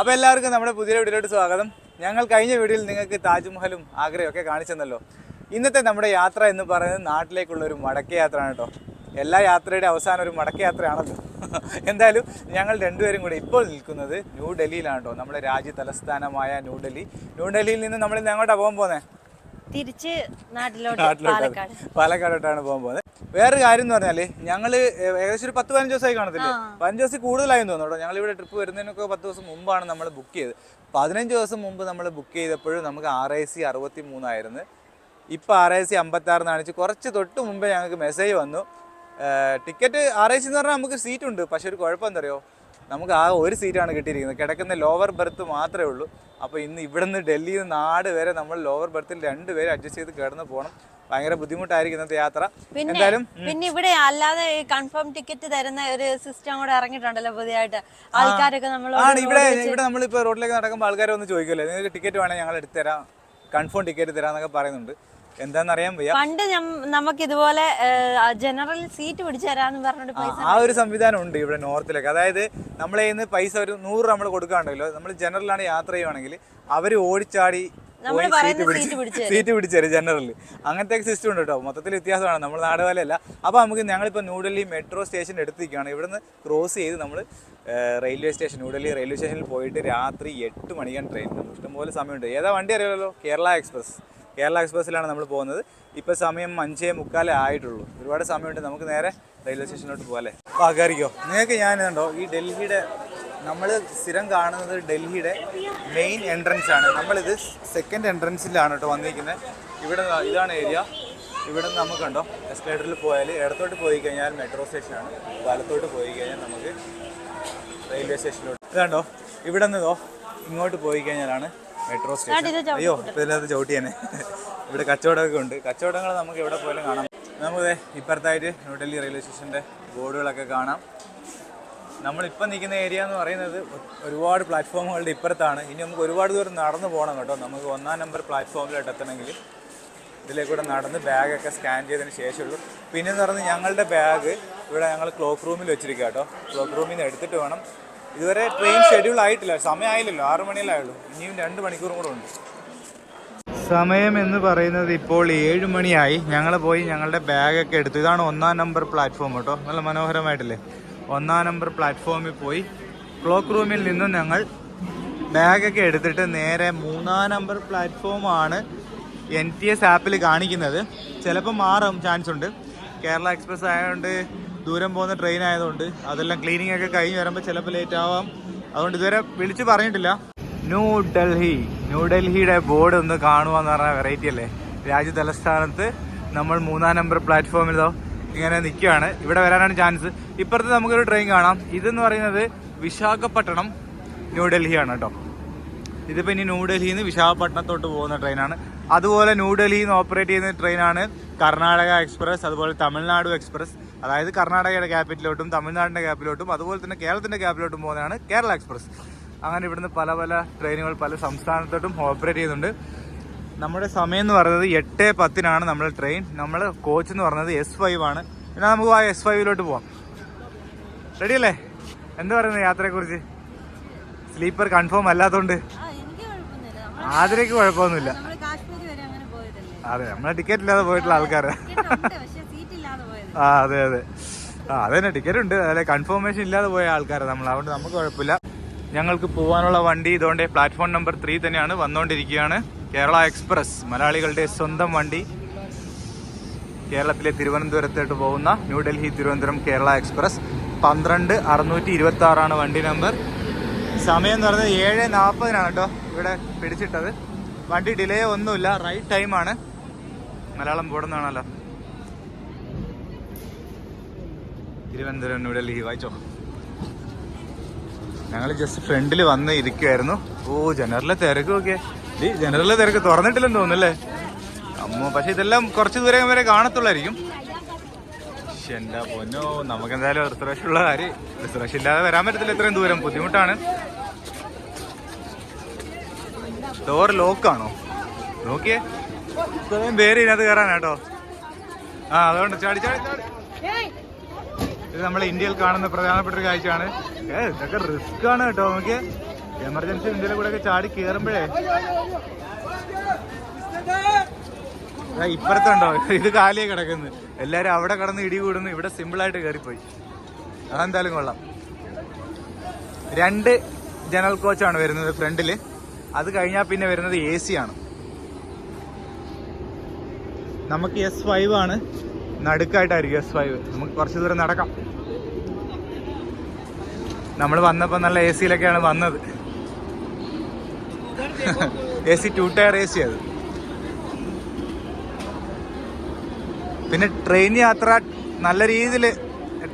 അപ്പോൾ എല്ലാവർക്കും നമ്മുടെ പുതിയ വീഡിയോയിലോട്ട് സ്വാഗതം. ഞങ്ങൾ കഴിഞ്ഞ വീഡിയോയിൽ നിങ്ങൾക്ക് താജ്മഹലും ആഗ്രയൊക്കെ കാണിച്ചെന്നല്ലോ. ഇന്നത്തെ നമ്മുടെ യാത്ര എന്ന് പറയുന്നത് നാട്ടിലേക്കുള്ള ഒരു മടക്ക യാത്രയാണ് കേട്ടോ. എല്ലാ യാത്രയുടെ അവസാനം ഒരു മടക്ക യാത്രയാണല്ലോ എന്തായാലും ഞങ്ങൾ രണ്ടുപേരും കൂടെ ഇപ്പോൾ നിൽക്കുന്നത് ന്യൂഡൽഹിയിലാണ് കേട്ടോ. നമ്മുടെ രാജ്യ തലസ്ഥാനമായ ന്യൂഡൽഹി ന്യൂഡൽഹിയിൽ നിന്ന് നമ്മൾ ഇന്ന് എങ്ങോട്ടാണ് പോകാൻ പോകുന്നത് തിരിച്ച് നാട്ടിലോട്ട് പാലക്കാട്. പാലക്കാടോട്ടാണ് പോകാൻ പോകുന്നത്. വേറൊരു കാര്യം എന്ന് പറഞ്ഞാൽ ഞങ്ങൾ ഏകദേശം ഒരു പത്ത് പതിനഞ്ച് ദിവസമായി കാണത്തില്ലേ? പതിനഞ്ച് ദിവസം കൂടുതലായി തോന്നുന്നു ഞങ്ങൾ ഇവിടെ ട്രിപ്പ് വരുന്നതിനൊക്കെ പത്ത് ദിവസം മുമ്പാണ് നമ്മൾ ബുക്ക് ചെയ്തത്. പതിനഞ്ച് ദിവസം മുമ്പ് നമ്മൾ ബുക്ക് ചെയ്തപ്പോഴും നമുക്ക് ആർ ഐ സി അറുപത്തി മൂന്നായിരുന്നു ഇപ്പം ആർ ഐ സി അമ്പത്തി ആറ് കാണിച്ച് കുറച്ച് തൊട്ട് മുമ്പേ ഞങ്ങൾക്ക് മെസ്സേജ് വന്നു. ടിക്കറ്റ് ആർ ഐ സി എന്ന് പറഞ്ഞാൽ നമുക്ക് സീറ്റ് ഉണ്ട്. പക്ഷെ ഒരു കുഴപ്പം എന്താ നമുക്ക് ആ ഒരു സീറ്റാണ് കിട്ടിയിരിക്കുന്നത്. കിടക്കുന്ന ലോവർ ബെർത്ത് മാത്രമേ ഉള്ളൂ. അപ്പോൾ ഇന്ന് ഇവിടുന്ന് ഡൽഹിയിൽ നിന്ന് നാട് വരെ നമ്മൾ ലോവർ ബെർത്തിൽ രണ്ട് പേര് അഡ്ജസ്റ്റ് ചെയ്ത് കിടന്ന് പോകണം. ഭയങ്കര ബുദ്ധിമുട്ടായിരിക്കും ഇന്നത്തെ യാത്ര. പിന്നെ എന്തായാലും പിന്നെ ഇവിടെ അല്ലാതെ കൺഫേം ടിക്കറ്റ് തരുന്ന ഒരു സിസ്റ്റം കൂടെ ഇറങ്ങിയിട്ടുണ്ടല്ലോ പുതിയതായിട്ട്. ആൾക്കാരൊക്കെ നമ്മൾ ആണ് ഇവിടെ ഇവിടെ നമ്മളിപ്പോൾ റോഡിലേക്ക് നടക്കുമ്പോൾ ആൾക്കാരെ ഒന്ന് ചോദിക്കുമല്ലോ നിങ്ങൾക്ക് ടിക്കറ്റ് വേണമെങ്കിൽ ഞങ്ങൾ എടുത്ത് തരാം. കൺഫേം ടിക്കറ്റ് തരാമെന്നൊക്കെ പറയുന്നുണ്ട്. എന്താണെന്നറിയാൻ വയ്യ. പണ്ട് നമുക്ക് ഇതുപോലെ ജനറൽ സീറ്റ് പിടിച്ചു തരാന്ന് പറഞ്ഞിട്ട് ആ, പൈസ ആ ഒരു സംവിധാനം ഉണ്ട് ഇവിടെ നോർത്തിലൊക്കെ. അതായത് നമ്മളെ പൈസ ഒരു നൂറ് നമ്മൾ കൊടുക്കാണ്ടല്ലോ. നമ്മൾ ജനറലാണ് യാത്ര ചെയ്യുവാണെങ്കിൽ അവർ ഓടിച്ചാടി സീറ്റ് സീറ്റ് പിടിച്ച് പിടിച്ച് സീറ്റ് പിടിച്ചു തരും ജനറലിൽ അങ്ങനത്തെ സിസ്റ്റം ഉണ്ട് കേട്ടോ. മൊത്തത്തിൽ വ്യത്യാസമാണ്. നമ്മൾ നാട് പോലെയല്ല അപ്പോൾ നമുക്ക് ഞങ്ങളിപ്പോൾ ന്യൂഡൽഹി മെട്രോ സ്റ്റേഷൻ എടുത്തിരിക്കുകയാണ്. ഇവിടുന്ന് ക്രോസ് ചെയ്ത് നമ്മൾ റെയിൽവേ സ്റ്റേഷൻ ന്യൂഡൽഹി റെയിൽവേ സ്റ്റേഷനിൽ പോയിട്ട് രാത്രി എട്ട് മണിക്കാണ് ട്രെയിൻ. ഇഷ്ടംപോലെ സമയമുണ്ട്. ഏതാ വണ്ടി അറിയാമല്ലോ കേരള എക്സ്പ്രസ്. കേരള എക്സ്പ്രസ്സിലാണ് നമ്മൾ പോകുന്നത്. ഇപ്പോൾ സമയം അഞ്ചേ മുക്കാലേ ആയിട്ടുള്ളൂ. ഒരുപാട് സമയമുണ്ട്. നമുക്ക് നേരെ റെയിൽവേ സ്റ്റേഷനിലോട്ട് പോകാല്ലേ അപ്പോൾ ആകാരിക്കോ നിങ്ങൾക്ക് ഞാൻ കണ്ടോ ഈ ഡൽഹിയുടെ നമ്മൾ സ്ഥിരം കാണുന്നത് ഡൽഹിയുടെ മെയിൻ എൻട്രൻസ് ആണ്. നമ്മളിത് സെക്കൻഡ് എൻട്രൻസിലാണ് കേട്ടോ വന്നിരിക്കുന്നത്. ഇവിടെ ഇതാണ് ഏരിയ ഇവിടെ നിന്ന് നമുക്ക് കണ്ടോ? എസ്കലേറ്ററിൽ പോയാൽ ഇടത്തോട്ട് പോയി കഴിഞ്ഞാൽ മെട്രോ സ്റ്റേഷനാണ് വലത്തോട്ട് പോയി കഴിഞ്ഞാൽ നമുക്ക് റെയിൽവേ സ്റ്റേഷനിലോട്ട്. ഇതാണ്ടോ? ഇവിടെ നിന്നോ ഇങ്ങോട്ട് പോയി കഴിഞ്ഞാലാണ് മെട്രോ സ്റ്റേഷൻ. ചവിട്ടി അയ്യോ ഇപ്പം ഇതിനകത്ത് തന്നെ. ഇവിടെ കച്ചവടമൊക്കെ ഉണ്ട്. കച്ചവടങ്ങൾ നമുക്ക് എവിടെ പോലും കാണാം. നമുക്ക് ഇപ്പുറത്തായിട്ട് ന്യൂഡൽഹി റെയിൽവേ സ്റ്റേഷന്റെ ബോർഡുകളൊക്കെ കാണാം. നമ്മളിപ്പം നിൽക്കുന്ന ഏരിയ എന്ന് പറയുന്നത് ഒരുപാട് പ്ലാറ്റ്ഫോമുകളുടെ ഇപ്പുറത്താണ്. ഇനി നമുക്ക് ഒരുപാട് ദൂരം നടന്നു പോകണം കേട്ടോ. നമുക്ക് ഒന്നാം നമ്പർ പ്ലാറ്റ്ഫോമിലോട്ട് എത്തണമെങ്കിൽ ഇതിലേക്കൂടെ നടന്ന് ബാഗൊക്കെ സ്കാൻ ചെയ്തതിന് ശേഷമുള്ളൂ. പിന്നെ എന്ന് പറഞ്ഞാൽ ഞങ്ങളുടെ ബാഗ് ഇവിടെ ഞങ്ങൾ ക്ലോക്ക് റൂമിൽ വെച്ചിരിക്കുക കേട്ടോ. ക്ലോക്ക് റൂമിൽ നിന്ന് എടുത്തിട്ട് വേണം ഇതുവരെ ട്രെയിൻ ഷെഡ്യൂൾ ആയിട്ടില്ല. സമയമായില്ലല്ലോ. ആറു മണിയിലായുള്ളൂ ഇനിയും രണ്ട് മണിക്കൂറും കൂടെ ഉണ്ട്. സമയം എന്ന് പറയുന്നത് ഇപ്പോൾ ഏഴ് മണിയായി. ഞങ്ങൾ പോയി ഞങ്ങളുടെ ബാഗൊക്കെ എടുത്തു. ഇതാണ് ഒന്നാം നമ്പർ പ്ലാറ്റ്ഫോം കേട്ടോ. നല്ല മനോഹരമായിട്ടില്ലേ? ഒന്നാം നമ്പർ പ്ലാറ്റ്ഫോമിൽ പോയി. ക്ലോക്ക് റൂമിൽ നിന്നും ഞങ്ങൾ ബാഗൊക്കെ എടുത്തിട്ട് നേരെ മൂന്നാം നമ്പർ പ്ലാറ്റ്ഫോമാണ് എൻ ടി എസ് ആപ്പിൽ കാണിക്കുന്നത്. ചിലപ്പോൾ മാറും ചാൻസ് ഉണ്ട്. കേരള എക്സ്പ്രസ് ആയതുകൊണ്ട് ദൂരം പോകുന്ന ട്രെയിൻ ആയതുകൊണ്ട് അതെല്ലാം ക്ലീനിങ് ഒക്കെ കഴിഞ്ഞ് വരുമ്പോൾ ചിലപ്പോൾ ലേറ്റ് ആവാം. അതുകൊണ്ട് ഇതുവരെ വിളിച്ച് പറഞ്ഞിട്ടില്ല. ന്യൂ ഡൽഹി ന്യൂ ഡൽഹിയുടെ ബോർഡ് ഒന്ന് കാണുക എന്ന് പറഞ്ഞ വെറൈറ്റി അല്ലേ? രാജ്യ തലസ്ഥാനത്ത് നമ്മൾ മൂന്നാം നമ്പർ പ്ലാറ്റ്ഫോമിലോ ഇങ്ങനെ നിൽക്കുകയാണ്. ഇവിടെ വരാനാണ് ചാൻസ് ഇപ്പുറത്ത് നമുക്കൊരു ട്രെയിൻ കാണാം. ഇതെന്ന് പറയുന്നത് വിശാഖപട്ടണം ന്യൂഡൽഹിയാണ് കേട്ടോ. ഇതിപ്പോൾ ഇനി ന്യൂഡൽഹിയിൽ നിന്ന് വിശാഖപട്ടണത്തോട്ട് പോകുന്ന ട്രെയിനാണ്. അതുപോലെ ന്യൂഡൽഹിയിൽ നിന്ന് ഓപ്പറേറ്റ് ചെയ്യുന്ന ട്രെയിനാണ് കർണാടക എക്സ്പ്രസ് അതുപോലെ തമിഴ്നാട് എക്സ്പ്രസ്. അതായത് കർണാടകയുടെ ക്യാപിറ്റലോട്ടും തമിഴ്നാടിന്റെ ക്യാപിറ്റലോട്ടും അതുപോലെ തന്നെ കേരളത്തിന്റെ ക്യാപിറ്റലോട്ടും പോകുന്നതാണ് കേരള എക്സ്പ്രസ്. അങ്ങനെ ഇവിടുന്ന് പല പല ട്രെയിനുകൾ പല സംസ്ഥാനത്തോട്ടും ഓപ്പറേറ്റ് ചെയ്യുന്നുണ്ട്. നമ്മുടെ സമയം എന്ന് പറയുന്നത് എട്ട് പത്തിനാണ് നമ്മൾ ട്രെയിൻ. നമ്മൾ കോച്ച് എന്ന് പറയുന്നത് എസ് ഫൈവ് ആണ്. എന്നാൽ നമുക്ക് ആ എസ് ഫൈവിലോട്ട് പോവാം. റെഡിയല്ലേ? എന്താ പറയുന്നത് യാത്രയെക്കുറിച്ച്? സ്ലീപ്പർ കൺഫേം അല്ലാത്തതുകൊണ്ട് അങ്ങനെ കുഴപ്പമൊന്നുമില്ല അതെ നമ്മളെ ടിക്കറ്റ് ഇല്ലാതെ പോയിട്ടുള്ള ആൾക്കാരാ. ആ അതെ അതെ. ആ അതന്നെ ടിക്കറ്റ് ഉണ്ട്. അതെ കൺഫർമേഷൻ ഇല്ലാതെ പോയ ആൾക്കാരാണ് നമ്മൾ അതുകൊണ്ട് നമുക്ക് കുഴപ്പമില്ല. ഞങ്ങൾക്ക് പോകാനുള്ള വണ്ടി ഇതുകൊണ്ട് പ്ലാറ്റ്ഫോം നമ്പർ ത്രീ തന്നെയാണ്. വന്നുകൊണ്ടിരിക്കുകയാണ് കേരള എക്സ്പ്രസ് മലയാളികളുടെ സ്വന്തം വണ്ടി. കേരളത്തിലെ തിരുവനന്തപുരത്തോട്ട് പോകുന്ന ന്യൂഡൽഹി തിരുവനന്തപുരം കേരള എക്സ്പ്രസ് പന്ത്രണ്ട് അറുന്നൂറ്റി ഇരുപത്തി ആറാണ് വണ്ടി നമ്പർ സമയം എന്ന് പറഞ്ഞത് ഏഴ് നാൽപ്പതിനാണ് കേട്ടോ. ഇവിടെ പിടിച്ചിട്ടത്. വണ്ടി ഡിലേ ഒന്നുമില്ല. റൈറ്റ് ടൈമാണ് മലയാളം പോടുന്നതാണല്ലോ തിരുവനന്തപുരം ന്യൂഡൽഹി വായിച്ചോ. ഞങ്ങൾ ജസ്റ്റ് ഫ്രണ്ടിൽ വന്ന് ഇരിക്കുമായിരുന്നു ഓ ജനറലിലെ തിരക്കൊക്കെ ഈ ജനറലിലെ തിരക്ക് തുറന്നിട്ടില്ലെന്ന് തോന്നുന്നല്ലേ അമ്മോ പക്ഷെ ഇതെല്ലാം കുറച്ച് ദൂരം വരെ കാണത്തുള്ളായിരിക്കും. എന്റെ പൊന്നോ നമുക്ക് എന്തായാലും റിസർവേഷൻ ഉള്ള കാര്യം റിസർവേഷൻ ഇല്ലാതെ വരാൻ പറ്റത്തില്ല. ഇത്രയും ദൂരം ബുദ്ധിമുട്ടാണ്. ഡോർ ലോക്കാണോ നോക്കിയേ. ഇത്രയും പേര് ഇതിനകത്ത് കയറാനാട്ടോ ആ അതുകൊണ്ട് ചാടി ചാടി ഇത് നമ്മൾ ഇന്ത്യയിൽ കാണുന്ന പ്രധാനപ്പെട്ട ഒരു കാഴ്ചയാണ്. ഏ ഇതൊക്കെ റിസ്ക് ആണ് കേട്ടോ. നോക്കിയേ. എമർജൻസി ഇന്ത്യയിലെ കൂടെ ഒക്കെ ചാടി കയറുമ്പോഴേ ഇപ്പുറത്തുണ്ടോ? ഇത് കാലിയെ കിടക്കുന്നു എല്ലാരും അവിടെ കിടന്ന് ഇടി കൂടുന്നു. ഇവിടെ സിമ്പിൾ ആയിട്ട് കയറിപ്പോയി. അതെന്തായാലും കൊള്ളാം. രണ്ട് ജനറൽ കോച്ചാണ് വരുന്നത് ഫ്രണ്ടിൽ. അത് കഴിഞ്ഞാൽ പിന്നെ വരുന്നത് എ സി ആണ്. നമുക്ക് എസ് ഫൈവ് ആണ്. നടുക്കായിട്ടായിരിക്കും എസ് ഫൈവ് നമുക്ക് കുറച്ച് ദൂരം നടക്കാം. നമ്മൾ വന്നപ്പോൾ നല്ല എ സിയിലൊക്കെയാണ് വന്നത്. A C two tier A C അത്. പിന്നെ ട്രെയിൻ യാത്ര നല്ല രീതിയിൽ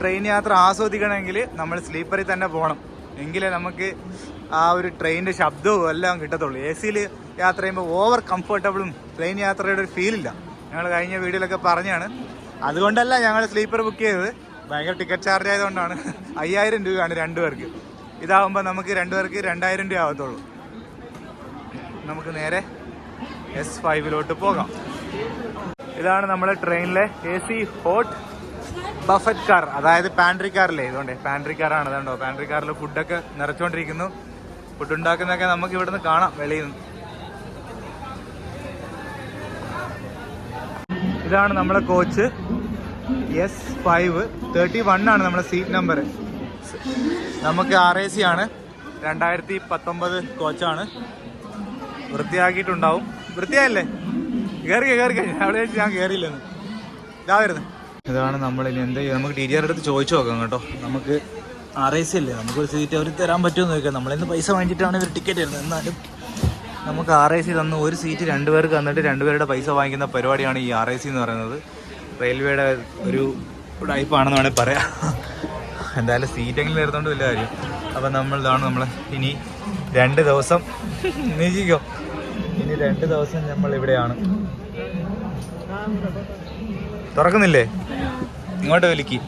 ട്രെയിൻ യാത്ര ആസ്വദിക്കണമെങ്കിൽ നമ്മൾ സ്ലീപ്പറിൽ തന്നെ പോകണം. എങ്കിലേ നമുക്ക് ആ ഒരു ട്രെയിനിന്റെ ശബ്ദവും എല്ലാം കിട്ടത്തുള്ളൂ. എ സിയിൽ യാത്ര ചെയ്യുമ്പോൾ ഓവർ കംഫർട്ടബിളും ട്രെയിൻ യാത്രയുടെ ഒരു ഫീലില്ല ഞങ്ങൾ കഴിഞ്ഞ വീഡിയോയിലൊക്കെ പറഞ്ഞാണ്. അതുകൊണ്ടല്ല ഞങ്ങൾ സ്ലീപ്പർ ബുക്ക് ചെയ്തത്. ഭയങ്കര ടിക്കറ്റ് ചാർജ് ആയതുകൊണ്ടാണ്. അയ്യായിരം രൂപയാണ് രണ്ടുപേർക്ക് ഇതാവുമ്പോൾ നമുക്ക് രണ്ടുപേർക്ക് രണ്ടായിരം രൂപ ആവത്തുള്ളൂ. നമുക്ക് നേരെ എസ് ഫൈവിലോട്ട് പോകാം. ഇതാണ് നമ്മുടെ ട്രെയിനിലെ A C hot buffet car അതായത് പാൻട്രി കാറിലെ ഇതുകൊണ്ട് പാൻട്രി കാറാണ് അതുകൊണ്ടോ പാൻട്രി കാറിൽ ഫുഡൊക്കെ നിറച്ചുകൊണ്ടിരിക്കുന്നു ഫുഡ് ഉണ്ടാക്കുന്നതൊക്കെ നമുക്ക് ഇവിടുന്ന് കാണാം വെളിയിൽ നിന്ന്. ഇതാണ് നമ്മുടെ coach S five thirty one ആണ് നമ്മുടെ സീറ്റ് നമ്പർ നമുക്ക് ആർ എ സി ആണ്. രണ്ടായിരത്തി പത്തൊമ്പത് കോച്ചാണ് വൃത്തിയാക്കിയിട്ടുണ്ടാവും. വൃത്തിയായല്ലേ? ഇതാണ് നമ്മൾ ഇനി എന്ത് ചെയ്യും നമുക്ക് ടി ടി അടുത്ത് ചോദിച്ചു നോക്കാം കേട്ടോ. നമുക്ക് ആർ ഐ സി അല്ലേ? നമുക്കൊരു സീറ്റ് അവർ തരാൻ പറ്റുമെന്ന് ചോദിക്കാം. നമ്മളിന്ന് പൈസ വാങ്ങിച്ചിട്ടാണ് ഇവർ ടിക്കറ്റ് തരുന്നത്. എന്നാലും നമുക്ക് ആർ ഐ സി തന്ന് ഒരു സീറ്റ് രണ്ടുപേർക്ക് തന്നിട്ട് രണ്ടുപേരുടെ പൈസ വാങ്ങിക്കുന്ന പരിപാടിയാണ് ഈ ആർ ഐ സി എന്ന് പറയുന്നത്. റെയിൽവേയുടെ ഒരു ടൈപ്പാണെന്ന് വേണമെങ്കിൽ പറയാം. എന്തായാലും സീറ്റെങ്കിലും വരുന്നോണ്ട് വലിയ കാര്യം. അപ്പം നമ്മൾ ഇതാണ് നമ്മൾ ഇനി രണ്ട് ദിവസം നീക്കിക്കോ ഇനി രണ്ട് ദിവസം നമ്മൾ ഇവിടെയാണ് തുറക്കുന്നില്ലേ? ഇങ്ങോട്ട് വലിക്ക്.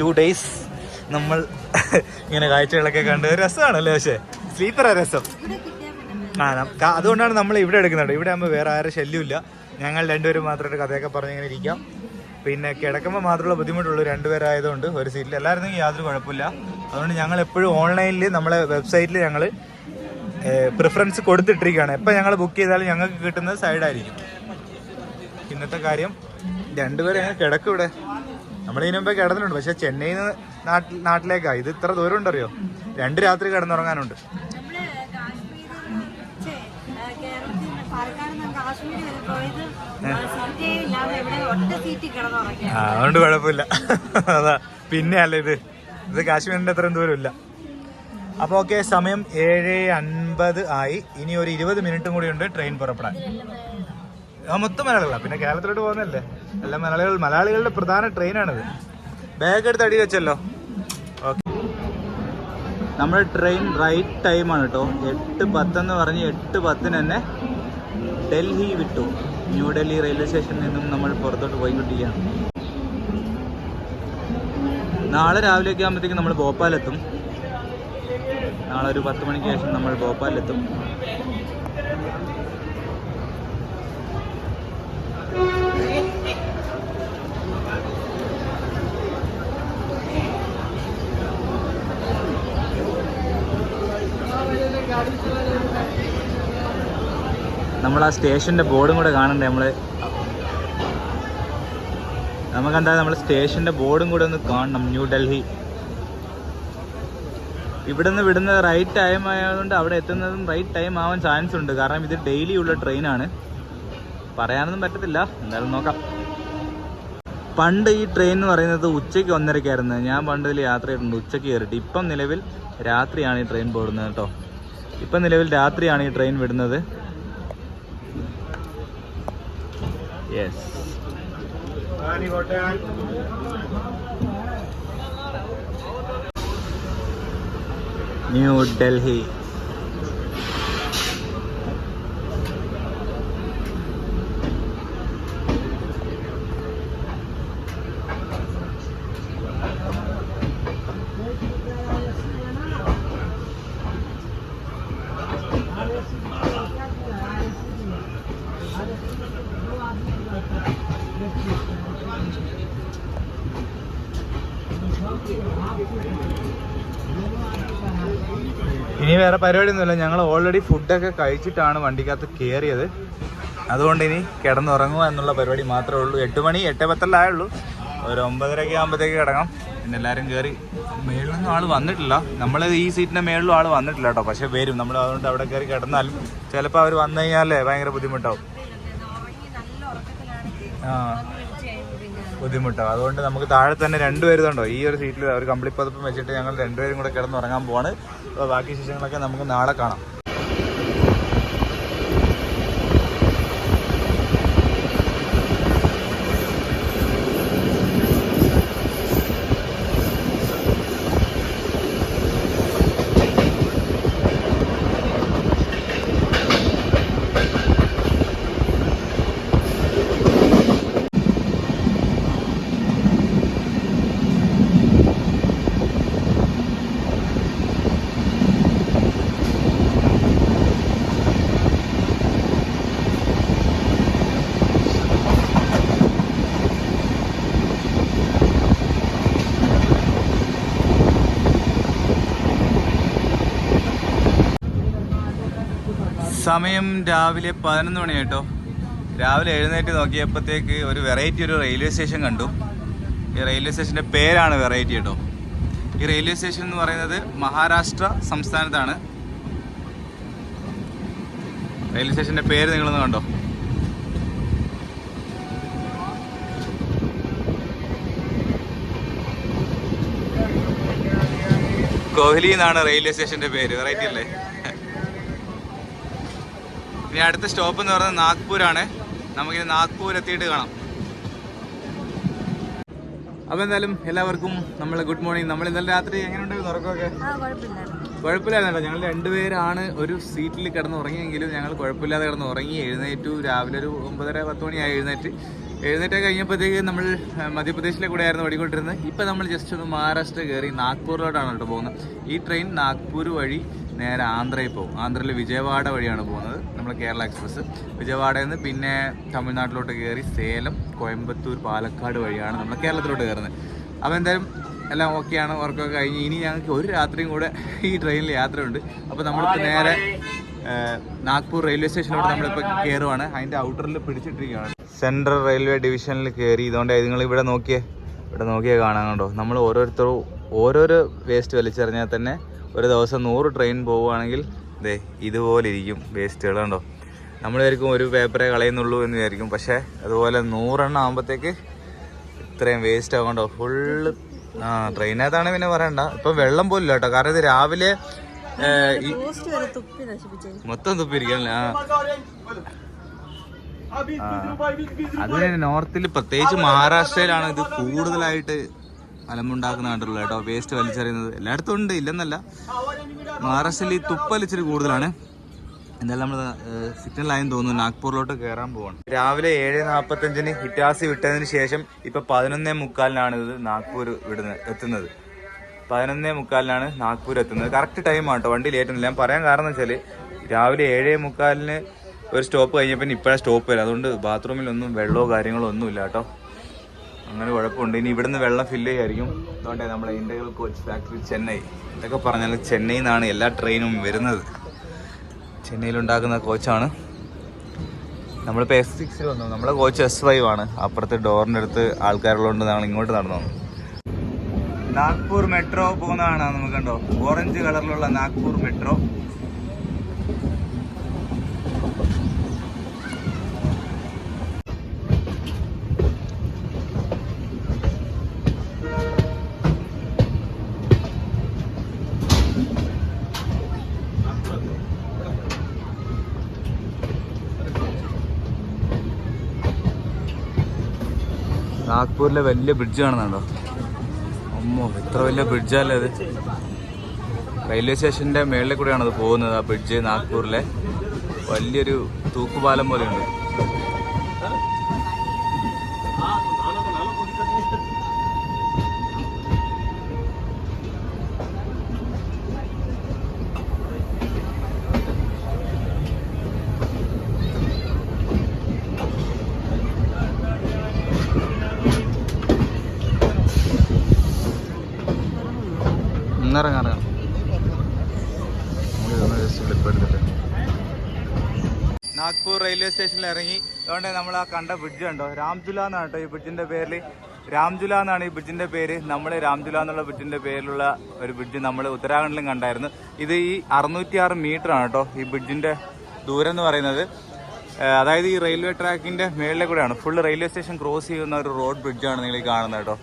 ടു ഡേയ്സ് നമ്മൾ ഇങ്ങനെ കാഴ്ചകളൊക്കെ കണ്ട്. രസമാണല്ലേ പക്ഷേ? സ്ലീപ്പറാ രസം. ആ അതുകൊണ്ടാണ് നമ്മൾ ഇവിടെ എടുക്കുന്നത്. ഇവിടെ ആകുമ്പോൾ വേറെ ആരും ശല്യമില്ല. ഞങ്ങൾ രണ്ടുപേരും മാത്രമായിട്ട് കഥയൊക്കെ പറഞ്ഞ് ഇങ്ങനെ ഇരിക്കാം. പിന്നെ കിടക്കുമ്പോൾ മാത്രമുള്ള ബുദ്ധിമുട്ടുള്ളൂ. രണ്ടുപേരായതുകൊണ്ട് ഒരു സീറ്റിൽ എല്ലാവരും യാതൊരു കുഴപ്പമില്ല. അതുകൊണ്ട് ഞങ്ങൾ എപ്പോഴും ഓൺലൈനിൽ നമ്മളെ വെബ്സൈറ്റിൽ ഞങ്ങൾ പ്രിഫറൻസ് കൊടുത്തിട്ടിരിക്കുകയാണ്. എപ്പോൾ ഞങ്ങൾ ബുക്ക് ചെയ്താലും ഞങ്ങൾക്ക് കിട്ടുന്നത് സൈഡായിരിക്കും ഇന്നത്തെ കാര്യം രണ്ടുപേരും ഞങ്ങൾ കിടക്കും ഇവിടെ. നമ്മൾ ഇതിനു മുമ്പേ കിടന്നിട്ടുണ്ട്. പക്ഷെ ചെന്നൈയിൽ നിന്ന് നാട്ടിൽ നാട്ടിലേക്കാണ് ഇത് ഇത്ര ദൂരം ഉണ്ടറിയോ രണ്ട് രാത്രി കിടന്നുറങ്ങാനുണ്ട്. അതുകൊണ്ട് കുഴപ്പമില്ല. അതാ. പിന്നെ അല്ല ഇത്. ഇത് കാശ്മീരിന്റെ അത്രയും ദൂരമില്ല. അപ്പോൾ ഓക്കെ സമയം ഏഴ് അൻപത് ആയി. ഇനി ഒരു ഇരുപത് മിനിറ്റും കൂടി ഉണ്ട് ട്രെയിൻ പുറപ്പെടാൻ. മൊത്തം മലയാളികളാണ് പിന്നെ കേരളത്തിലോട്ട് പോകുന്നല്ലേ എല്ലാ മലയാളികൾ മലയാളികളുടെ പ്രധാന ട്രെയിനാണിത് ബാഗ് എടുത്ത് അടി വെച്ചല്ലോ. ഓക്കെ നമ്മുടെ ട്രെയിൻ റൈറ്റ് ടൈമാണ് കേട്ടോ എട്ട് പത്തെന്ന് പറഞ്ഞ് എട്ട് പത്തിന് തന്നെ ഡൽഹി വിട്ടു. ന്യൂഡൽഹി റെയിൽവേ സ്റ്റേഷനിൽ നിന്നും നമ്മൾ പുറത്തോട്ട് പോയിക്കൊണ്ടിരിക്കുകയാണ്. നാളെ രാവിലെയൊക്കെ ആകുമ്പോഴത്തേക്കും നമ്മൾ ഭോപ്പാലെത്തും. നാളെ ഒരു പത്ത് മണിക്ക് ശേഷം നമ്മൾ ഭോപ്പാലിലെത്തും. നമ്മൾ ആ സ്റ്റേഷന്റെ ബോർഡും കൂടെ കാണണ്ടേ നമ്മൾ നമുക്കെന്താ നമ്മൾ സ്റ്റേഷന്റെ ബോർഡും കൂടെ ഒന്ന് കാണണം ന്യൂ ഡൽഹി. ഇവിടുന്ന് വിടുന്ന റൈറ്റ് ടൈം ആയതുകൊണ്ട് അവിടെ എത്തുന്നതും റൈറ്റ് ടൈം ആവാൻ ചാൻസ് ഉണ്ട്. കാരണം ഇത് ഡെയിലി ഉള്ള ട്രെയിനാണ് പറയാനൊന്നും പറ്റത്തില്ല. എന്തായാലും നോക്കാം. പണ്ട് ഈ ട്രെയിൻ എന്ന് പറയുന്നത് ഉച്ചയ്ക്ക് ഒന്നരക്കായിരുന്നു ഞാൻ പണ്ട് ഇതിൽ യാത്ര ചെയ്തിട്ടുണ്ട്. ഉച്ചയ്ക്ക് കയറിയിട്ട്. ഇപ്പം നിലവിൽ രാത്രിയാണ് ഈ ട്രെയിൻ പോടുന്നത് കേട്ടോ. ഇപ്പം നിലവിൽ രാത്രിയാണ് ഈ ട്രെയിൻ വിടുന്നത്. യെസ് ನ್ಯೂ ಡೆಲ್ಲಿ ഇനി വേറെ പരിപാടിയൊന്നുമില്ല. ഞങ്ങൾ ഓൾറെഡി ഫുഡൊക്കെ കഴിച്ചിട്ടാണ് വണ്ടിക്കകത്ത് കയറിയത് അതുകൊണ്ട് ഇനി കിടന്നുറങ്ങുക എന്നുള്ള പരിപാടി മാത്രമേ ഉള്ളൂ. എട്ട് മണി എട്ട് പത്തല്ലായുള്ളൂ ഒരു ഒമ്പതരയൊക്കെ ആകുമ്പോഴത്തേക്ക് കിടക്കാം പിന്നെ എല്ലാവരും കയറി മേളിലൊന്നും ആൾ വന്നിട്ടില്ല. നമ്മൾ ഈ സീറ്റിന്റെ മേളിലും ആൾ വന്നിട്ടില്ല കേട്ടോ. പക്ഷേ വരും. നമ്മൾ അതുകൊണ്ട് അവിടെ കയറി കിടന്നാലും ചിലപ്പോൾ അവർ വന്നു കഴിഞ്ഞാലേ ഭയങ്കര ബുദ്ധിമുട്ടാവും. ആ. ബുദ്ധിമുട്ടാവും അതുകൊണ്ട് നമുക്ക് താഴെ തന്നെ രണ്ടുപേരുന്നുണ്ടോ ഈ ഒരു സീറ്റിൽ ഒരു കമ്പിളിപ്പതപ്പം വെച്ചിട്ട് ഞങ്ങൾ രണ്ടുപേരും കൂടെ കിടന്നുറങ്ങാൻ പോവാണ്. അപ്പോൾ ബാക്കി ശേഷങ്ങളൊക്കെ നമുക്ക് നാളെ കാണാം. സമയം രാവിലെ പതിനൊന്ന് മണി കേട്ടോ. രാവിലെ എഴുന്നേറ്റ് നോക്കിയപ്പോഴത്തേക്ക് ഒരു വെറൈറ്റി ഒരു റെയിൽവേ സ്റ്റേഷൻ കണ്ടു. ഈ റെയിൽവേ സ്റ്റേഷന്റെ പേരാണ് വെറൈറ്റി കേട്ടോ. ഈ റെയിൽവേ സ്റ്റേഷൻ എന്ന് പറയുന്നത് മഹാരാഷ്ട്ര സംസ്ഥാനത്താണ്. റെയിൽവേ സ്റ്റേഷന്റെ പേര് നിങ്ങളൊന്ന് കണ്ടോ? കോഹ്ലി എന്നാണ് റെയിൽവേ സ്റ്റേഷന്റെ പേര്. വെറൈറ്റി അല്ലേ? ഇനി അടുത്ത സ്റ്റോപ്പ് എന്ന് പറയുന്നത് നാഗ്പൂരാണ്. നമുക്കിനി നാഗ്പൂർ എത്തിയിട്ട് കാണാം. അപ്പോൾ എന്തായാലും എല്ലാവർക്കും നമ്മൾ ഗുഡ് മോർണിംഗ് നമ്മൾ ഇന്നലെ രാത്രി എങ്ങനെയുണ്ടായിരുന്നു ഉറക്കമൊക്കെ കുഴപ്പമില്ലായിരുന്നല്ലോ. ഞങ്ങൾ രണ്ടുപേരാണ് ഒരു സീറ്റിൽ കിടന്ന് ഉറങ്ങിയെങ്കിലും ഞങ്ങൾ കുഴപ്പമില്ലാതെ കിടന്ന് ഉറങ്ങി എഴുന്നേറ്റു. രാവിലെ ഒരു ഒമ്പതര പത്ത് മണിയായി എഴുന്നേറ്റ്. എഴുന്നേറ്റ് കഴിഞ്ഞപ്പോഴത്തേക്ക് നമ്മൾ മധ്യപ്രദേശിലെ കൂടെ ആയിരുന്നു ഓടിക്കൊണ്ടിരുന്നത്. ഇപ്പം നമ്മൾ ജസ്റ്റ് ഒന്ന് മഹാരാഷ്ട്ര കയറി നാഗ്പൂരിലോട്ടാണ് കേട്ടോ പോകുന്നത്. ഈ ട്രെയിൻ നാഗ്പൂർ വഴി നേരെ ആന്ധ്രയിൽ പോകും. ആന്ധ്രയിൽ വിജയവാഡ വഴിയാണ് പോകുന്നത്. നമ്മൾ കേരള എക്സ്പ്രസ് വിജയവാഡയിൽ നിന്ന് പിന്നെ തമിഴ്നാട്ടിലോട്ട് കയറി സേലം കോയമ്പത്തൂർ പാലക്കാട് വഴിയാണ് നമ്മൾ കേരളത്തിലോട്ട് കയറുന്നത് അപ്പോൾ എന്തായാലും എല്ലാം ഓക്കെയാണ് വർക്കൊക്കെ കഴിഞ്ഞ് ഇനി ഞങ്ങൾക്ക് ഒരു രാത്രിയും കൂടെ ഈ ട്രെയിനിൽ യാത്രയുണ്ട്. അപ്പോൾ നമ്മളിപ്പോൾ നേരെ നാഗ്പൂർ റെയിൽവേ സ്റ്റേഷനിലോട്ട് നമ്മളിപ്പോൾ കയറുവാണ് അതിന്റെ ഔട്ടറിൽ പിടിച്ചിട്ടിരിക്കുകയാണ്. സെൻട്രൽ റെയിൽവേ ഡിവിഷനിൽ കയറി ഇതുകൊണ്ട് നിങ്ങൾ ഇവിടെ നോക്കിയേ ഇവിടെ നോക്കിയേ കാണാൻ കണ്ടോ? നമ്മൾ ഓരോരുത്തരും ഓരോരോ വേസ്റ്റ് വലിച്ചെറിഞ്ഞാൽ തന്നെ ഒരു ദിവസം നൂറ് ട്രെയിൻ പോവുകയാണെങ്കിൽ ദേ ഇതുപോലെ ഇരിക്കും വേസ്റ്റുകൾ കണ്ടോ നമ്മൾ വിചാരിക്കും ഒരു പേപ്പറേ കളയുന്നുള്ളൂ എന്ന് വിചാരിക്കും. പക്ഷേ അതുപോലെ നൂറെണ്ണം ആകുമ്പോഴത്തേക്ക് ഇത്രയും വേസ്റ്റ് ആകണ്ടോ ഫുള്ള് ആ ട്രെയിനകത്താണ് പിന്നെ പറയണ്ട. ഇപ്പൊ വെള്ളം പോലില്ല കേട്ടോ കാരണം ഇത് രാവിലെ മൊത്തം തുപ്പിരിക്കണല്ലേ ആ. അത് നോർത്തിൽ പ്രത്യേകിച്ച് മഹാരാഷ്ട്രയിലാണ് ഇത് കൂടുതലായിട്ട് അലമ്പുണ്ടാക്കുന്ന കണ്ടുള്ളത് കേട്ടോ. വേസ്റ്റ് വലിച്ചെറിയുന്നത് എല്ലായിടത്തും ഉണ്ട് ഇല്ലെന്നല്ല. മഹാരാഷ്ട്രയിൽ ഈ തുപ്പൽ ഇച്ചിരി കൂടുതലാണ്. എന്തായാലും നമ്മൾ സിഗ്നൽ ആയെന്ന് തോന്നുന്നു നാഗ്പൂരിലോട്ട് കയറാൻ പോവാണ്. രാവിലെ ഏഴ് നാൽപ്പത്തഞ്ചിന് ഹിറ്റാസി വിട്ടതിന് ശേഷം ഇപ്പൊ പതിനൊന്നേ മുക്കാലിനാണ് ഇത് നാഗ്പൂർ വിടുന്നത് എത്തുന്നത്. പതിനൊന്നേ മുക്കാലിനാണ് നാഗ്പൂർ എത്തുന്നത്. കറക്റ്റ് ടൈമാണ് കേട്ടോ വണ്ടി ലേറ്റ് ഞാൻ പറയാൻ കാരണം വെച്ചാൽ രാവിലെ ഏഴേ മുക്കാലിന് ഒരു സ്റ്റോപ്പ് കഴിഞ്ഞപ്പോൾ ഇപ്പോഴാണ് സ്റ്റോപ്പ് വരും. അതുകൊണ്ട് ബാത്റൂമിലൊന്നും വെള്ളമോ കാര്യങ്ങളോ ഒന്നുമില്ല കേട്ടോ. അങ്ങനെ കുഴപ്പമുണ്ട്. ഇനി ഇവിടുന്ന് വെള്ളം ഫില്ല് ചെയ്യായിരിക്കും. അതുകൊണ്ടേ നമ്മുടെ ഇന്റഗ്രൽ കോച്ച് ഫാക്ടറി ചെന്നൈ ഇതൊക്കെ പറഞ്ഞാൽ ചെന്നൈയിൽ നിന്നാണ് എല്ലാ ട്രെയിനും വരുന്നത്. ചെന്നൈയിൽ ഉണ്ടാക്കുന്ന കോച്ചാണ് നമ്മളിപ്പോൾ എസ് സിക്സിൽ വന്നു. നമ്മുടെ കോച്ച് എസ് ഫൈവ് ആണ്. അപ്പുറത്തെ ഡോറിന്റെ അടുത്ത് ആൾക്കാരുള്ളതുകൊണ്ട് ഞങ്ങൾ ഇങ്ങോട്ട് നടന്നു. വന്നു നാഗ്പൂർ മെട്രോ പോകുന്നതാണ് നമുക്ക് കണ്ടോ? ഓറഞ്ച് കളറിലുള്ള നാഗ്പൂർ മെട്രോ നാഗ്പൂരിലെ വലിയ ബ്രിഡ്ജ് കാണുന്നുണ്ടോ? അമ്മോ എത്ര വലിയ ബ്രിഡ്ജല്ലേ അത് റെയിൽവേ സ്റ്റേഷന്റെ മേളിൽ കൂടെയാണ് അത് പോകുന്നത് ആ ബ്രിഡ്ജ് നാഗ്പൂരിലെ. വലിയൊരു തൂക്കുപാലം പോലെയുണ്ട്. സ്റ്റേഷനിൽ ഇറങ്ങി അതുകൊണ്ട് നമ്മൾ ആ കണ്ട ബ്രിഡ്ജ് കണ്ടോ? രാംജുല എന്നാണ് കേട്ടോ ഈ ബ്രിഡ്ജിന്റെ പേരിൽ രാംജുല എന്നാണ് ഈ ബ്രിഡ്ജിന്റെ പേര്. നമ്മൾ രാംജുല എന്നുള്ള ബ്രിഡ്ജിന്റെ പേരിലുള്ള ഒരു ബ്രിഡ്ജ് നമ്മൾ ഉത്തരാഖണ്ഡിലും കണ്ടായിരുന്നു. ഇത് ഈ അറുന്നൂറ്റി ആറ് മീറ്റർ ആണ് കേട്ടോ ഈ ബ്രിഡ്ജിന്റെ ദൂരം എന്ന് പറയുന്നത്. അതായത് ഈ റെയിൽവേ ട്രാക്കിന്റെ മേളിലെ കൂടെയാണ്. ഫുൾ റെയിൽവേ സ്റ്റേഷൻ ക്രോസ് ചെയ്യുന്ന ഒരു റോഡ് ബ്രിഡ്ജാണ് നിങ്ങൾ കാണുന്നത് കേട്ടോ.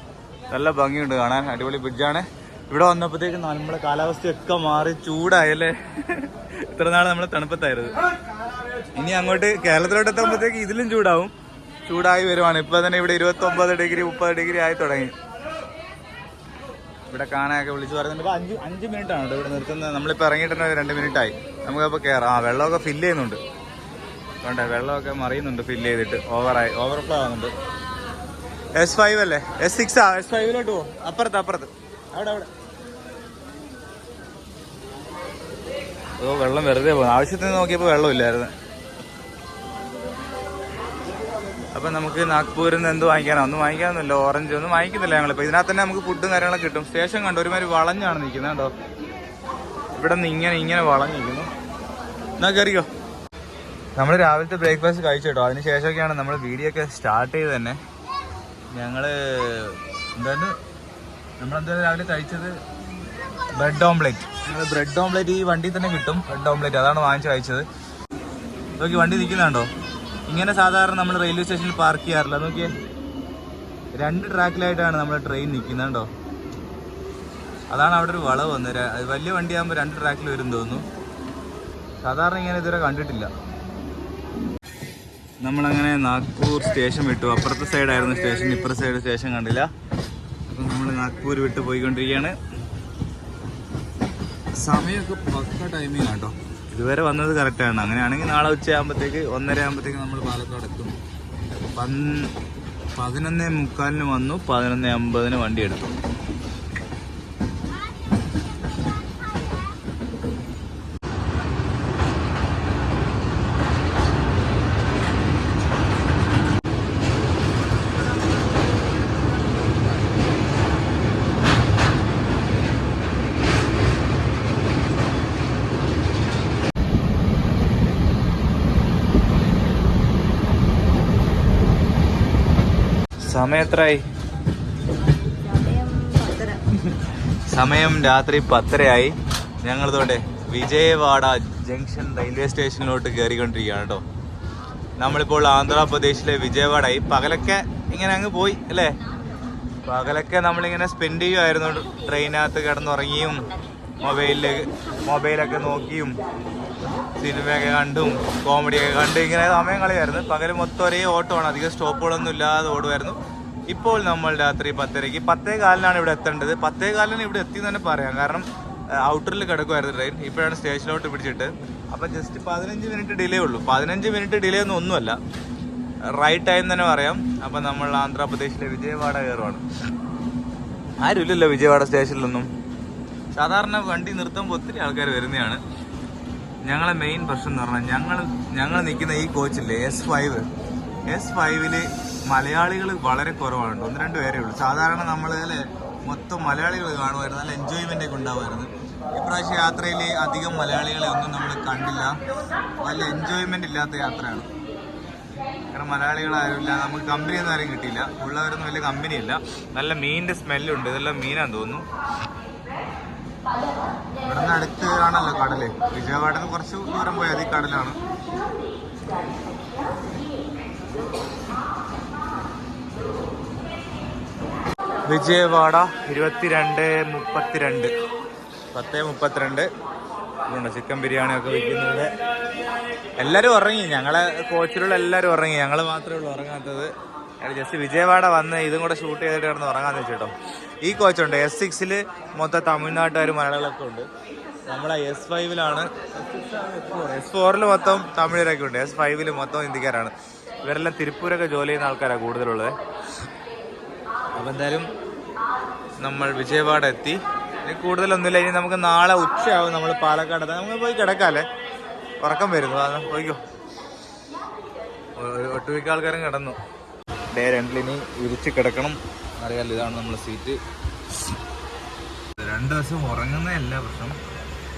നല്ല ഭംഗിയുണ്ട് കാണാൻ. അടിപൊളി ബ്രിഡ്ജാണ് ഇവിടെ വന്നപ്പോഴത്തേക്ക് നമ്മുടെ കാലാവസ്ഥയൊക്കെ മാറി ചൂടായല്ലേ? ഇത്ര നാൾ നമ്മൾ തണുപ്പത്തായിരുന്നു. ഇനി അങ്ങോട്ട് കേരളത്തിലോട്ട് എത്തുമ്പോഴത്തേക്ക് ഇതിലും ചൂടാവും. ചൂടായി വരുവാണ്. ഇപ്പൊ തന്നെ ഇവിടെ ഇരുപത്തി ഒമ്പത് ഡിഗ്രി മുപ്പത് ഡിഗ്രി ആയി തുടങ്ങി. ഇവിടെ കാണാനൊക്കെ വിളിച്ചു പറയുന്നുണ്ട്. അഞ്ച് അഞ്ച് മിനിറ്റ് ആണ് ഇവിടെ നിർത്തുന്നത്. നമ്മളിപ്പോൾ ഇറങ്ങിയിട്ടുണ്ട് രണ്ട് മിനിറ്റ് ആയി നമുക്കപ്പോൾ കയറാം ആ വെള്ളമൊക്കെ ഫില്ല് ചെയ്യുന്നുണ്ട്. വേണ്ടേ വെള്ളമൊക്കെ മറിയുന്നുണ്ട് ഫില്ല് ചെയ്തിട്ട്. ഓവറായി ഓവർഫ്ലോ ആവുന്നുണ്ട്. എസ് ഫൈവ് അല്ലേ? എസ് സിക്സ് ആ? എസ് ഫൈവിലോട്ട് പോകും അപ്പുറത്ത് അപ്പുറത്ത്. അവിടെ അവിടെ. ഓ വെള്ളം വെറുതെ പോകുന്നു. ആവശ്യത്തിന് നോക്കിയപ്പോൾ വെള്ളമില്ലായിരുന്നു. അപ്പൊ നമുക്ക് നാഗ്പൂരിൽ നിന്ന് എന്ത് വാങ്ങിക്കാനോ? ഒന്നും വാങ്ങിക്കാനൊന്നുമില്ല. ഓറഞ്ച് ഒന്നും വാങ്ങിക്കുന്നില്ല ഞങ്ങളിപ്പോ ഇതിനകത്ത് തന്നെ നമുക്ക് ഫുഡും കാര്യങ്ങളൊക്കെ കിട്ടും. സ്റ്റേഷൻ കണ്ടോ? ഒരുമാതിരി വളഞ്ഞാണ് നിൽക്കുന്നത് കേട്ടോ ഇവിടെ നിന്ന് ഇങ്ങനെ ഇങ്ങനെ വളഞ്ഞിരിക്കുന്നു. എന്നാ കയറിയോ നമ്മൾ രാവിലത്തെ ബ്രേക്ക്ഫാസ്റ്റ് കഴിച്ചു കേട്ടോ. അതിന് ശേഷമൊക്കെയാണ് നമ്മൾ വീഡിയോ ഒക്കെ സ്റ്റാർട്ട് ചെയ്ത് തന്നെ. ഞങ്ങൾ എന്താണ്? നമ്മളെന്തായാലും രാവിലെ കഴിച്ചത്? Bread omelette. ബ്രെഡ് ഓംലെറ്റ് ഈ വണ്ടിയിൽ തന്നെ കിട്ടും. ബ്രെഡ് ഓംലെറ്റ് അതാണ് വാങ്ങിച്ച് കഴിച്ചത്. നോക്കി വണ്ടി നിൽക്കുന്നുണ്ടോ? ഇങ്ങനെ സാധാരണ നമ്മൾ റെയിൽവേ സ്റ്റേഷനിൽ പാർക്ക് ചെയ്യാറില്ല. നോക്കിയേ. രണ്ട് ട്രാക്കിലായിട്ടാണ് നമ്മൾ ട്രെയിൻ നിൽക്കുന്നുണ്ടോ അതാണ് അവിടെ ഒരു വളവ് വന്നത് വലിയ വണ്ടിയാകുമ്പോൾ രണ്ട് ട്രാക്കിൽ വരും തോന്നുന്നു. സാധാരണ ഇങ്ങനെ ഇതുവരെ കണ്ടിട്ടില്ല. നമ്മളങ്ങനെ നാഗ്പൂർ സ്റ്റേഷൻ വിട്ടു. അപ്പുറത്തെ സൈഡായിരുന്നു സ്റ്റേഷൻ ഇപ്പുറത്തെ സൈഡ് സ്റ്റേഷൻ കണ്ടില്ല. അപ്പം നമ്മൾ നാഗ്പൂർ വിട്ട് പോയിക്കൊണ്ടിരിക്കുകയാണ്. സമയമൊക്കെ പക്ക ടൈമിംഗ് കേട്ടോ. ഇതുവരെ വന്നത് കറക്റ്റാണ് അങ്ങനെയാണെങ്കിൽ നാളെ ഉച്ചയാകുമ്പോഴത്തേക്ക് ഒന്നര ആകുമ്പോഴത്തേക്ക് നമ്മൾ പാലക്കാട് എത്തും. പതിനൊന്നേ മുക്കാലിന് വന്നു പതിനൊന്നേ അമ്പതിന് വണ്ടി എടുത്തു. സമയം എത്രയായി സമയം രാത്രി പത്തരയായി. ഞങ്ങളിതോടെ വിജയവാഡ ജംഗ്ഷൻ റെയിൽവേ സ്റ്റേഷനിലോട്ട് കയറിക്കൊണ്ടിരിക്കുകയാണ് കേട്ടോ. നമ്മളിപ്പോൾ ആന്ധ്രാപ്രദേശിലെ വിജയവാഡായി. പകലൊക്കെ ഇങ്ങനെ അങ്ങ് പോയി അല്ലേ? പകലൊക്കെ നമ്മളിങ്ങനെ സ്പെൻഡ് ചെയ്യുമായിരുന്നു ട്രെയിനകത്ത് കിടന്നുറങ്ങിയും മൊബൈലിൽ മൊബൈലൊക്കെ നോക്കിയും സിനിമയൊക്കെ കണ്ടും കോമഡിയൊക്കെ കണ്ട് ഇങ്ങനെ സമയം കളിയായിരുന്നു പകൽ മൊത്തം ഒരേ ഓട്ടമാണ്. അധികം സ്റ്റോപ്പുകളൊന്നും ഇല്ലാതെ ഓടുമായിരുന്നു. ഇപ്പോൾ നമ്മൾ രാത്രി പത്തരയ്ക്ക് പത്തേ കാലിനാണ് ഇവിടെ എത്തേണ്ടത്. പത്തേ കാലിന് ഇവിടെ എത്തി തന്നെ പറയാം. കാരണം ഔട്ടറിൽ കിടക്കുമായിരുന്നു ട്രെയിൻ. ഇപ്പോഴാണ് സ്റ്റേഷനിലോട്ട് പിടിച്ചിട്ട്. അപ്പം ജസ്റ്റ് പതിനഞ്ച് മിനിറ്റ് ഡിലേ ഉള്ളൂ. പതിനഞ്ച് മിനിറ്റ് ഡിലേ ഒന്നും ഒന്നുമല്ല. റൈറ്റ് ടൈം തന്നെ പറയാം. അപ്പം നമ്മൾ ആന്ധ്രാപ്രദേശിലെ വിജയവാഡ കയറുവാണ്. ആരുമില്ലല്ലോ വിജയവാഡ സ്റ്റേഷനിലൊന്നും. സാധാരണ വണ്ടി നിർത്തുമ്പോൾ ഒത്തിരി ആൾക്കാർ വരുന്നതാണ്. ഞങ്ങളെ മെയിൻ പ്രശ്നം എന്ന് പറഞ്ഞാൽ ഞങ്ങൾ ഞങ്ങൾ നിൽക്കുന്ന ഈ കോച്ചില്ലേ എസ് ഫൈവ് എസ് ഫൈവിൽ മലയാളികൾ വളരെ കുറവാണ് ഒന്ന് രണ്ട് പേരേ ഉള്ളൂ. സാധാരണ നമ്മൾ മൊത്തം മലയാളികൾ കാണുമായിരുന്നു. നല്ല എൻജോയ്മെന്റ് ഒക്കെ ഉണ്ടാവുമായിരുന്നു. ഇപ്രാവശ്യം യാത്രയിൽ അധികം മലയാളികളെ ഒന്നും നമ്മൾ കണ്ടില്ല. നല്ല എൻജോയ്മെന്റ് ഇല്ലാത്ത യാത്രയാണ്. കാരണം മലയാളികൾ ആരുമില്ല നമുക്ക് കമ്പനി ഒന്നും ആരും കിട്ടിയില്ല. ഉള്ളവരൊന്നും വലിയ കമ്പനിയില്ല നല്ല മീനിന്റെ സ്മെല്ലുണ്ട് ഇതെല്ലാം മീനാന്ന് തോന്നുന്നു. ഇവിടുന്ന് ആണല്ലോ കടൽ. വിജയവാഡയിൽ നിന്ന് കുറച്ച് ദൂരം പോയാൽ ഈ കടലാണ്. വിജയവാഡ ഇരുപത്തിരണ്ട് മുപ്പത്തിരണ്ട്. പത്ത് മുപ്പത്തിരണ്ട്. ഇതുണ്ട് ചിക്കൻ ബിരിയാണി ഒക്കെ വിൽക്കുന്നത് എല്ലാവരും ഉറങ്ങി. ഞങ്ങളെ കോച്ചിലുള്ള എല്ലാവരും ഉറങ്ങി. ഞങ്ങൾ മാത്രമേ ഉള്ളൂ ഉറങ്ങാത്തത്. ജസ്റ്റ് വിജയവാഡ വന്ന് ഇതും കൂടെ ഷൂട്ട് ചെയ്തിട്ട് കിടന്ന് ഉറങ്ങാന്ന് വെച്ചിട്ടോ. ഈ കോച്ചുണ്ട് എസ് സിക്സിൽ മൊത്തം തമിഴ്നാട്ടുകാരും മലയാളികളൊക്കെ ഉണ്ട്. നമ്മളെ എസ് ഫൈവിലാണ് എസ് ഫോറിൽ മൊത്തം തമിഴരൊക്കെ ഉണ്ട്. എസ് ഫൈവിൽ മൊത്തം ഹിന്ദിക്കാരാണ്. ഇവരെല്ലാം തിരുപ്പൂരൊക്കെ ജോലി ചെയ്യുന്ന ആൾക്കാരാണ് കൂടുതലുള്ളത്. അപ്പം എന്തായാലും നമ്മൾ വിജയവാഡ എത്തി. ഇനി കൂടുതലൊന്നുമില്ല. ഇനി നമുക്ക് നാളെ ഉച്ചയാവും നമ്മൾ പാലക്കാട്. നമുക്ക് പോയി കിടക്കാല്ലേ? ഉറക്കം വരുന്നു. ആ, പോയിക്കോ. ഒട്ടുമിക്ക ആൾക്കാരും കിടന്നു. ഡേ രണ്ടിൽ ഇനി വിരിച്ച് കിടക്കണം അറിയാലോ ഇതാണ് നമ്മുടെ സീറ്റ് രണ്ട് ദിവസം ഉറങ്ങുന്നതല്ല പ്രശ്നം.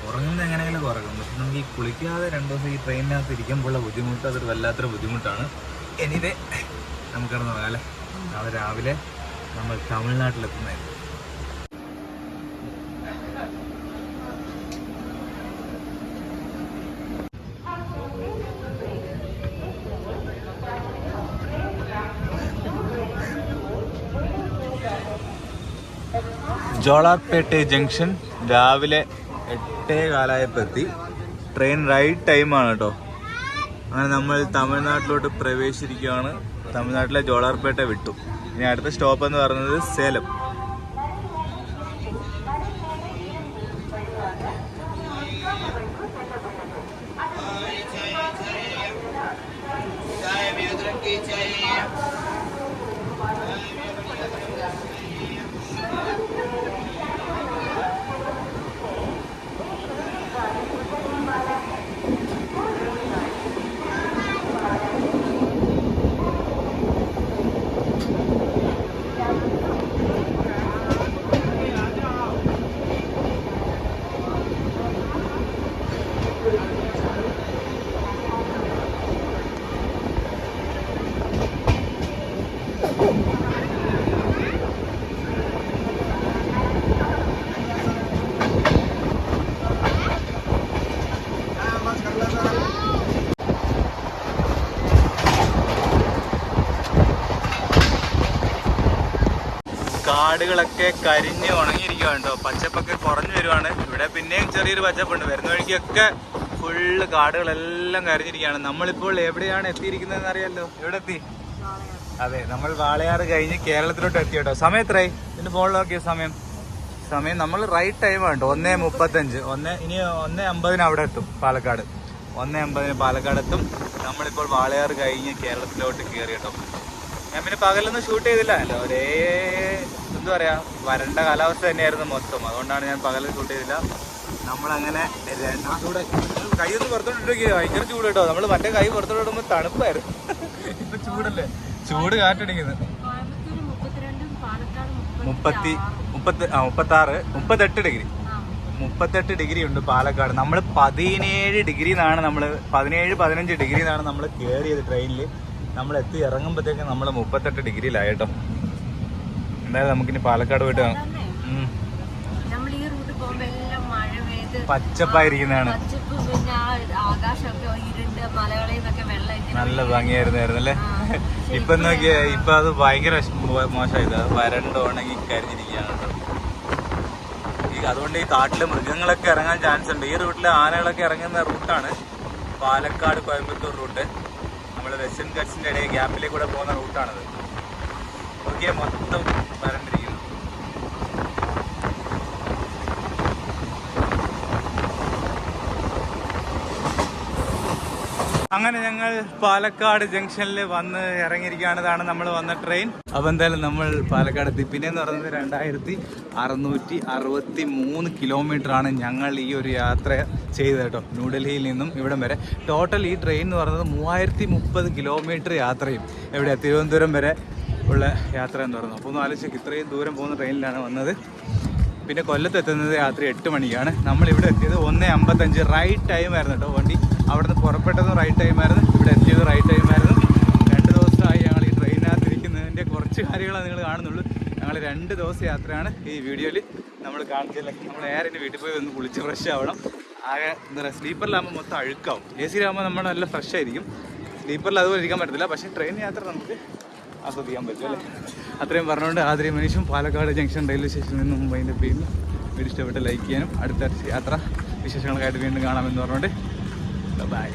ഉറങ്ങുന്നത് എങ്ങനെയെങ്കിലും കുറക്കും പക്ഷെ നമുക്ക് ഈ കുളിക്കാതെ രണ്ട് ദിവസം ഈ ട്രെയിനിനകത്ത് ഇരിക്കുമ്പോഴുള്ള ബുദ്ധിമുട്ട് അതൊരു വല്ലാത്തൊരു ബുദ്ധിമുട്ടാണ്. എനിവേ നമുക്ക് കിടന്നു അല്ലേ? നാളെ രാവിലെ നമ്മൾ തമിഴ്നാട്ടിലെത്തുന്നതായിരുന്നു ജോളാർപേട്ട് ജംഗ്ഷൻ രാവിലെ എട്ടേ കാലായപ്പോൾ എത്തി ട്രെയിൻ റൈറ്റ് ടൈമാണ് കേട്ടോ അങ്ങനെ നമ്മൾ തമിഴ്നാട്ടിലോട്ട് പ്രവേശിച്ചിരിക്കുകയാണ്. തമിഴ്നാട്ടിലെ ജോളാർപേട്ട വിട്ടു. ഇനി അടുത്ത സ്റ്റോപ്പ് എന്ന് പറയുന്നത് സേലം. കാടുകളൊക്കെ കരിഞ്ഞ് ഉണങ്ങിയിരിക്കുകയാണ് കേട്ടോ. പച്ചപ്പൊക്കെ കുറഞ്ഞു വരുവാണ്. ഇവിടെ പിന്നെയും ചെറിയൊരു പച്ചപ്പുണ്ട്. വരുന്ന വഴിക്കൊക്കെ ഫുള്ള് കാടുകളെല്ലാം കരഞ്ഞിരിക്കുകയാണ്. നമ്മളിപ്പോൾ എവിടെയാണ് എത്തിയിരിക്കുന്നതെന്ന് അറിയാലോ? എവിടെ എത്തി അതെ നമ്മൾ വാളയാറ് കഴിഞ്ഞ് കേരളത്തിലോട്ട് എത്തി കേട്ടോ. സമയം എത്രയായി? ഇതിന് ഫോണിൽ നോക്കിയ സമയം? സമയം നമ്മൾ റൈറ്റ് ടൈമാണ് കേട്ടോ. ഒന്നേ മുപ്പത്തഞ്ച്. ഒന്ന് ഇനി ഒന്നേ അമ്പതിന് അവിടെ എത്തും പാലക്കാട്. ഒന്നേ അമ്പതിന് പാലക്കാട് എത്തും. നമ്മളിപ്പോൾ വാളയാറ് കഴിഞ്ഞ് കേരളത്തിലോട്ട് കയറി കേട്ടോ. ഞാൻ പിന്നെ പകലൊന്നും ഷൂട്ട് ചെയ്തില്ല. അല്ലോ ഒരേ എന്താ പറയാ വരണ്ട കാലാവസ്ഥ തന്നെയായിരുന്നു മൊത്തം. അതുകൊണ്ടാണ് ഞാൻ പകൽ ഷൂട്ട് ചെയ്തില്ല. നമ്മളങ്ങനെ കൈ ഒന്ന് പുറത്തോട്ടിട്ട് ഭയങ്കര ചൂട് കേട്ടോ നമ്മൾ മറ്റേ കൈ പുറത്തോട്ട് ഇടുമ്പോൾ തണുപ്പായിരുന്നു. ഇപ്പൊ ചൂടല്ലേ? ചൂട് കാറ്റടിക്കുന്നത് മുപ്പത്തി മുപ്പത്തി ആ മുപ്പത്താറ് മുപ്പത്തെട്ട് ഡിഗ്രി. മുപ്പത്തെട്ട് ഡിഗ്രി ഉണ്ട് പാലക്കാട്. നമ്മൾ പതിനേഴ് ഡിഗ്രി എന്നാണ് നമ്മൾ പതിനേഴ് പതിനഞ്ച് ഡിഗ്രി എന്നാണ് നമ്മൾ കയറിയത് ട്രെയിനിൽ നമ്മൾ എത്തി ഇറങ്ങുമ്പോഴത്തേക്കും നമ്മൾ മുപ്പത്തെട്ട് ഡിഗ്രിയിലായിട്ടോ എന്തായാലും നമുക്കിനി പാലക്കാട് പോയിട്ട് കാണാം. ഉം. നമ്മൾ ഈ റൂട്ട് പോകുമ്പോ എല്ലാം മഴ പെയ്ത് പച്ചപ്പായിരിക്കുന്നതാണ് പച്ചപ്പ് പിന്നെ ആ ആകാശമൊക്കെ ഇരുണ്ട് മലകളിൽ നിന്നൊക്കെ വെള്ളം ഇങ്ങനെ നല്ല ഭംഗിയായിരുന്നായിരുന്നു അല്ലേ? ഇപ്പൊ നോക്കിയ ഇപ്പൊ അത് ഭയങ്കര മോശമായത്. വരണ്ട് ഉണങ്ങി കരിഞ്ഞിരിക്കുകയാണ് അതുകൊണ്ട് ഈ കാട്ടിലെ മൃഗങ്ങളൊക്കെ ഇറങ്ങാൻ ചാൻസ് ഉണ്ട്. ഈ റൂട്ടിൽ ആനകളൊക്കെ ഇറങ്ങുന്ന റൂട്ടാണ് പാലക്കാട് കോയമ്പത്തൂർ റൂട്ട്. നമ്മൾ വെസ്റ്റേൺ ഗട്ട്സിന്റെ ഇടയിൽ ഗ്യാപ്പിലേക്ക് കൂടെ പോകുന്ന റൂട്ടാണത്. നോക്കിയാൽ മൊത്തം വരണ്ടിരിക്കുന്നു. അങ്ങനെ ഞങ്ങൾ പാലക്കാട് ജംഗ്ഷനിൽ വന്ന് ഇറങ്ങിയിരിക്കുകയാണ് ഇതാണ് നമ്മൾ വന്ന ട്രെയിൻ. അപ്പോൾ എന്തായാലും നമ്മൾ പാലക്കാട് എത്തി. പിന്നെ എന്ന് പറയുന്നത് രണ്ടായിരത്തി അറുന്നൂറ്റി അറുപത്തി മൂന്ന് കിലോമീറ്ററാണ് ഞങ്ങൾ ഈ ഒരു യാത്ര ചെയ്തത് കേട്ടോ. ന്യൂഡൽഹിയിൽ നിന്നും ഇവിടം വരെ. ടോട്ടൽ ഈ ട്രെയിൻ എന്ന് പറയുന്നത് മൂവായിരത്തി മുപ്പത് കിലോമീറ്റർ യാത്രയും എവിടെ തിരുവനന്തപുരം വരെ ഉള്ള യാത്ര എന്ന് പറയുന്നത് അപ്പോൾ ഒന്ന് ആലോചിച്ച് ഇത്രയും ദൂരം പോകുന്ന ട്രെയിനിലാണ് വന്നത്. പിന്നെ കൊല്ലത്ത് എത്തുന്നത് രാത്രി എട്ട് മണിക്കാണ്. നമ്മൾ ഇവിടെ എത്തിയത് ഒന്ന് അമ്പത്തഞ്ച്. റൈറ്റ് ടൈം ആയിരുന്നു കേട്ടോ. വണ്ടി അവിടെ നിന്ന് പുറപ്പെട്ടത് റൈറ്റ് ടൈം ആയിരുന്നു. ഇവിടെ എത്തിയത് റൈറ്റ് ടൈം ആയിരുന്നു. രണ്ട് ദിവസമായി ഞങ്ങൾ ഈ ട്രെയിനകത്തിരിക്കുന്നതിന്റെ കുറച്ച് കാര്യങ്ങളാണ് നിങ്ങൾ കാണുന്നുള്ളൂ. ഞങ്ങൾ രണ്ട് ദിവസം യാത്രയാണ് ഈ വീഡിയോയിൽ നമ്മൾ കാണിച്ചില്ല നമ്മൾ എന്റെ വീട്ടിൽ പോയി ഒന്ന് കുളിച്ച് ഫ്രഷ് ആവണം. ആകെ എന്താ പറയുക സ്ലീപ്പറിലാകുമ്പോൾ മൊത്തം അഴുക്കാവും. എ സിയിലാകുമ്പോൾ നമ്മൾ നല്ല ഫ്രഷ് ആയിരിക്കും. സ്ലീപ്പറിൽ അതുപോലെ ഇരിക്കാൻ പറ്റത്തില്ല. പക്ഷേ ട്രെയിൻ യാത്ര നമുക്ക് ആസ്വദിക്കാൻ പറ്റും അല്ലേ? അത്രയും പറഞ്ഞുകൊണ്ട് ആദ്യം മനുഷ്യൻ പാലക്കാട് ജംഗ്ഷൻ റെയിൽവേ സ്റ്റേഷനിൽ നിന്ന് മുംബൈന്റെ പേരിൽ വീഡിയോ ഇഷ്ടപ്പെട്ട് ലൈക്ക് ചെയ്യാനും അടുത്ത യാത്ര വിശേഷങ്ങൾക്കായിട്ട് വീണ്ടും കാണാമെന്ന് പറഞ്ഞുകൊണ്ട് Bye-bye.